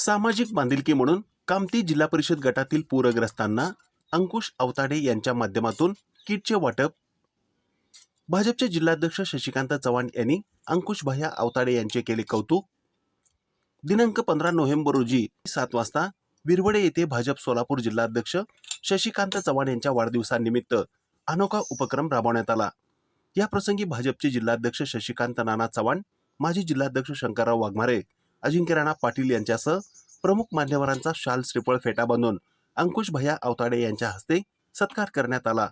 सामाजिक बांधिलकी म्हणून कामती जिल्हा परिषद गटातील पूरग्रस्तांना अंकुश अवताडे यांच्या माध्यमातून किटचे वाटप. भाजपचे जिल्हाध्यक्ष शशिकांत चव्हाण यांनी अंकुश भैया अवताडे यांचे केले कौतुक. दिनांक पंधरा नोव्हेंबर रोजी सात वाजता विरवडे येथे भाजप सोलापूर जिल्हाध्यक्ष शशिकांत चव्हाण यांच्या वाढदिवसानिमित्त अनोखा उपक्रम राबवण्यात आला. याप्रसंगी भाजपचे जिल्हाध्यक्ष शशिकांत नाना चव्हाण माजी जिल्हाध्यक्ष शंकरराव वाघमारे अजिंक्य राणा पाटील यांच्यासह प्रमुख मान्यवरांचा शाल श्रीफळ फेटा बांधून अंकुश भैया अवताडे यांच्या हस्ते सत्कार करण्यात आला.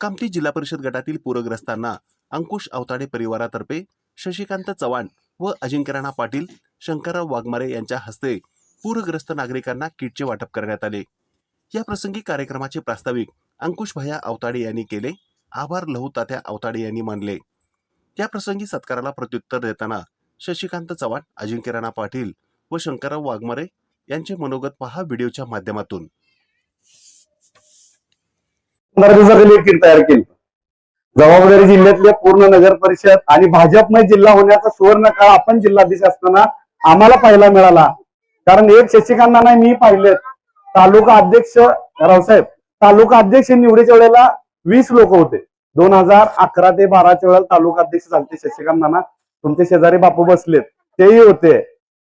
कामठी जिल्हा परिषद गटातील पूरग्रस्तांना अंकुश अवताडे परिवारातर्फे शशिकांत चव्हाण व अजिंक्य राणा पाटील शंकरराव वाघमारे यांच्या हस्ते पूरग्रस्त नागरिकांना किटचे वाटप करण्यात आले. या प्रसंगी कार्यक्रमाचे प्रास्ताविक अंकुश भैया अवताडे यांनी केले. आभार लहू तात्या अवताडे यांनी मानले. या प्रसंगी सत्काराला प्रत्युत्तर देताना शशिकांत चव्हाण अजिंक्य राणा पाटील व शंकरराव वाघमारे यांचे मनोगत पहा व्हिडिओच्या माध्यमातून. एक तयार केली. जबाबदारी जिल्ह्यातल्या पूर्ण नगर परिषद आणि भाजपमय जिल्हा होण्याचा सुवर्ण काळ आपण जिल्हाधीश असताना आम्हाला पाहायला मिळाला. कारण एक शशिकांना नाही मी पाहिले तालुका अध्यक्ष रावसाहेब तालुका अध्यक्ष निवडीच्या वेळेला वीस लोक होते. दोन हजार अकरा ते बाराच्या वेळेला तालुका अध्यक्ष झाले शशिकांत नाना तुमचे शेजारी बापू बसलेत तेही होते.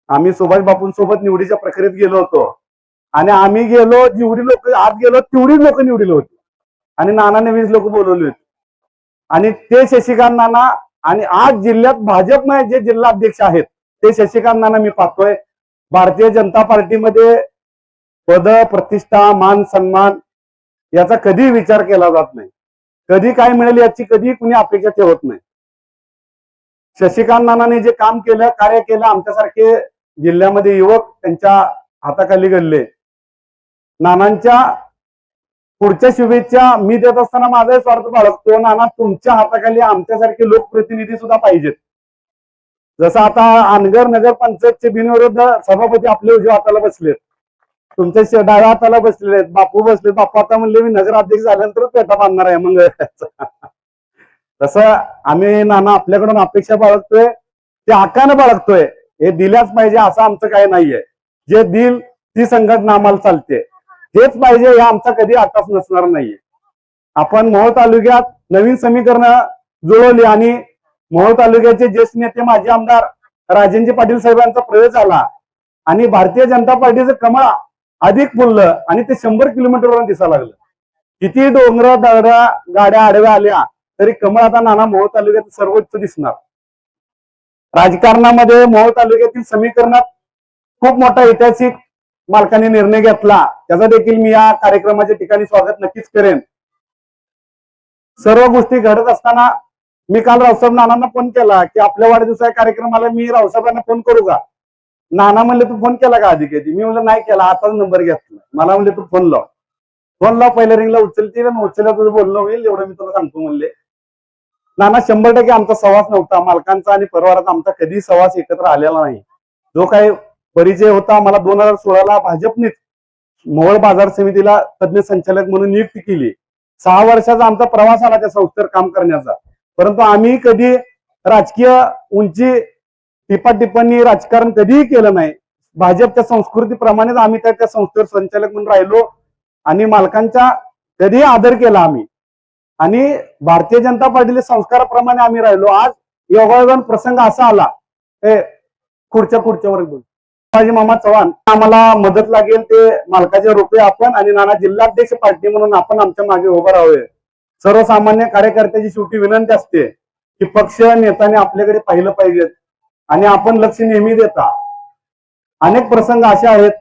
आम्ही सुभाष बापूंसोबत निवडीच्या प्रक्रियेत गेलो होतो. आणि आम्ही गेलो जेवढी लोक आत गेलो तेवढी लोक निवडीला होती. आणि नानाने वीस लोक बोलवली होती. आणि ते शशिकांत नाना आणि आज जिल्ह्यात भाजपमय जे जिल्हा अध्यक्ष आहेत ते शशिकांत नाना मी पाहतोय. भारतीय जनता पार्टीमध्ये पद प्रतिष्ठा मान सन्मान याचा कधी विचार केला जात नाही. कधी काय मिळेल याची कधी कुणी अपेक्षा ठेवत नाही. शशिकांत नानाने जे काम केलं कार्य केलं आमच्यासारखे जिल्ह्यामध्ये युवक त्यांच्या हाताखाली घडले. नानांच्या पुढच्या शुभेच्छा मी देत असताना माझाही स्वार्थ बाळगतो नाना तुमच्या हाताखाली आमच्यासारखे लोकप्रतिनिधी सुद्धा पाहिजेत. जसं आता अनगर नगर पंचायतचे बिनविरोध सभापती आपल्या उजव्या हाताला बसलेत. तुमच्या डाव्या हाताला बसलेले आहेत. बापू बसलेत. बापू आता म्हणले मी नगराध्यक्ष झाल्यानंतर पेटा बांधणार आहे मग तसं आम्ही नाना आपल्याकडून अपेक्षा बाळगतोय ते हक्कानं बाळगतोय हे दिल्याच पाहिजे असं आमचं काही नाहीये. जे दिल ती संघटना आम्हाला चालते. हेच पाहिजे हे आमचा कधी आकाश नसणार नाहीये. आपण मोहोळ तालुक्यात नवीन समीकरण जुळवली आणि मोहोळ तालुक्याचे ज्येष्ठ नेते माजी आमदार राजेंद्र पाटील साहेबांचा प्रवेश झाला आणि भारतीय जनता पार्टीचं कमळ अधिक फुललं आणि ते शंभर किलोमीटरवर दिसायला लागलं. किती डोंगर दगड्या गाड्या आडव्या आल्या तरी कमळ आता नाना मोहोळ तालुक्यात सर्वोच्च दिसणार. राजकारणामध्ये मोहोळ तालुक्यातील समीकरणात खूप मोठा ऐतिहासिक मालकाने निर्णय घेतला. त्याचा देखील मी या कार्यक्रमाच्या ठिकाणी स्वागत नक्कीच करेन. सर्व गोष्टी घडत असताना मी काल रावसाहेब नानांना फोन केला की आपल्या वाढदिवसा कार्यक्रमाला मी रावसाहेबांना फोन करू का? नाना म्हणले तू फोन केला का आधी कधी मी म्हणलं नाही केला आताच नंबर घेतला. मला म्हणले तू फोन लाव. फोन लाव पहिल्या रिंगला उचलतील आणि उचलल्या तुझं बोलणं होईल एवढं मी तुला सांगतो म्हणले. नाना शंभर टक्के आमचा सहवास नव्हता. मालकांचा आणि परिवाराचा आमचा कधी सहवास एकत्र आलेला नाही. जो काही परिचय होता मला दोन हजार सोळाला भाजपनेच मोहोळ बाजार समितीला तज्ञ संचालक म्हणून नियुक्ती केली. सहा वर्षाचा आमचा प्रवास आला त्या संस्थेवर काम करण्याचा. परंतु आम्ही कधी राजकीय उंची टिपा राजकारण कधीही केलं नाही. भाजपच्या संस्कृतीप्रमाणेच आम्ही त्या त्या संस्थेवर संचालक म्हणून राहिलो आणि मालकांचा कधीही आदर केला आम्ही. आणि भारतीय जनता पार्टीच्या संस्काराप्रमाणे आम्ही राहिलो. आज योगायोगान प्रसंग असा आला. हे खुर्च्या खुर्च्यावर बोल. माझे मामा चव्हाण आम्हाला मदत लागेल ते मालकाचे रुपये आपण आणि नाना जिल्हाध्यक्ष पार्टी म्हणून आपण आमच्या मागे उभं राहावे सर्वसामान्य कार्यकर्त्याची शेवटी विनंती असते की पक्ष नेत्याने आपल्याकडे पाहिलं पाहिजेत आणि आपण लक्ष नेहमी देता. अनेक प्रसंग असे आहेत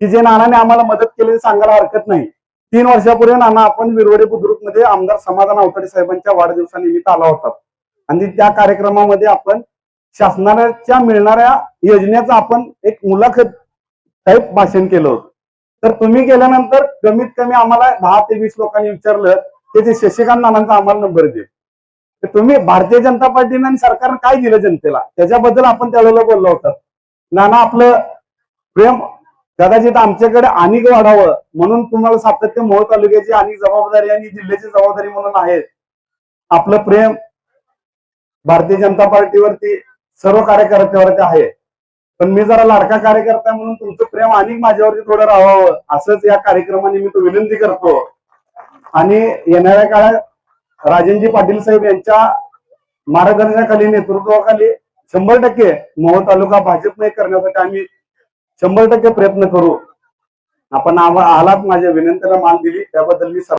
की जे नानाने आम्हाला मदत केली सांगायला हरकत नाही. तीन वर्षापूर्वी नाना आपण विरवडे बुद्रुकमध्ये आमदार समाधान अवतडे साहेबांच्या वाढदिवसानिमित्त आला होता. आणि त्या कार्यक्रमामध्ये आपण शासनाच्या मिळणाऱ्या योजनेचा आपण एक मुलाखत टाईप भाषण केलं होतं. तर तुम्ही गेल्यानंतर कमीत कमी आम्हाला दहा ते वीस लोकांनी विचारलं की ते शशिकांत नानांचा आम्हाला नंबर दे. तर तुम्ही भारतीय जनता पार्टीने आणि सरकारनं काय दिलं जनतेला? त्याच्याबद्दल आपण त्यावेळेला बोललो होतो. नाना आपलं प्रेम कदाचित आमच्याकडे अनेक वाढावं म्हणून तुम्हाला सातत्य मोहोळ तालुक्याची अनेक जबाबदारी आणि जिल्ह्याची जबाबदारी म्हणून आहे आपलं प्रेम भारतीय जनता पार्टीवरती सर्व कार्यकर्त्यावरती आहे. पण मी जरा लाडका कार्यकर्ता म्हणून तुमचं प्रेम आणि माझ्यावरती थोडं राहावं असंच या कार्यक्रमानिमित्त विनंती करतो. आणि येणाऱ्या काळात राजनजी पाटील साहेब यांच्या मार्गदर्शनाखाली नेतृत्वाखाली शंभर टक्के मोहोळ तालुका भाजपमय करण्यासाठी आम्ही शंभर टक्के प्रयत्न करू. आपण आलात माझ्या विनंतीला मान दिली त्याबद्दल मी सर्व